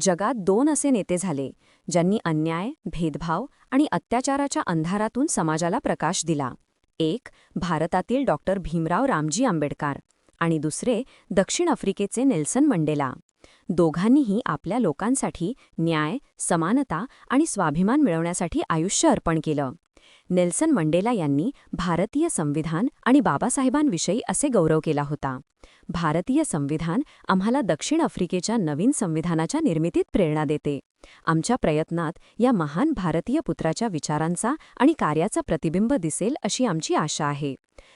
जगात दोन असे नेते झाले ज्यांनी अन्याय भेदभाव आणि अत्याचाराच्या अंधारातून समाजाला प्रकाश दिला. एक भारतातील डॉक्टर भीमराव रामजी आंबेडकर आणि दुसरे दक्षिण आफ्रिकेचे नेल्सन मंडेला. दोघांनीही आपल्या लोकांसाठी न्याय समानता आणि स्वाभिमान मिळवण्यासाठी आयुष्य अर्पण केलं. नेल्सन मंडेला यांनी भारतीय संविधान आणि बाबासाहेबांविषयी असे गौरव केला होता. भारतीय संविधान आम्हाला दक्षिण आफ्रिकेच्या नवीन संविधानाच्या निर्मितीत प्रेरणा देते. आमच्या प्रयत्नात या महान भारतीय पुत्राच्या विचारांचा आणि कार्याचा प्रतिबिंब दिसेल अशी आमची आशा आहे.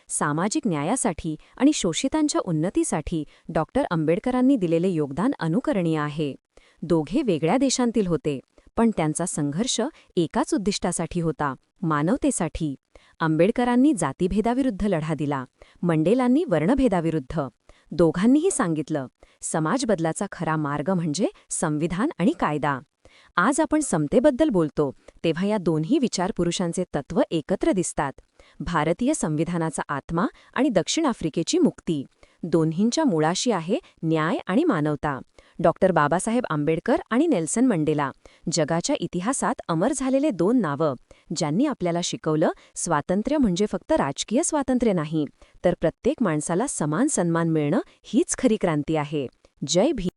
सामाजिक न्यायासाठी आणि शोषितांच्या उन्नतीसाठी डॉक्टर आंबेडकरांनी दिलेले योगदान अनुकरणीय आहे. दोघे वेगळ्या देशांतील होते. पण त्यांचा संघर्ष एकाच उद्दिष्टासाठी होता मानवतेसाठी. आंबेडकरांनी जातीभेदाविरुद्ध लढा दिला मंडेलांनी वर्णभेदाविरुद्ध. दोघांनीही सांगितलं समाजबदलाचा खरा मार्ग म्हणजे संविधान आणि कायदा. आज आपण समतेबद्दल बोलतो तेव्हा या दोन्ही विचारपुरुषांचे तत्व एकत्र दिसतात. भारतीय संविधानाचा आत्मा आणि दक्षिण आफ्रिकेची मुक्ती. दोन्हींच्या मुळाशी आहे न्याय आणि मानवता. डॉक्टर बाबासाहेब आंबेडकर आणि नेल्सन मंडेला. जगाच्या इतिहासात अमर झालेले दोन नावं. ज्यांनी आपल्याला शिकवलं स्वातंत्र्य म्हणजे फक्त राजकीय स्वातंत्र्य नाही तर प्रत्येक माणसाला समान सन्मान मिळणं हीच खरी क्रांती आहे. जय भी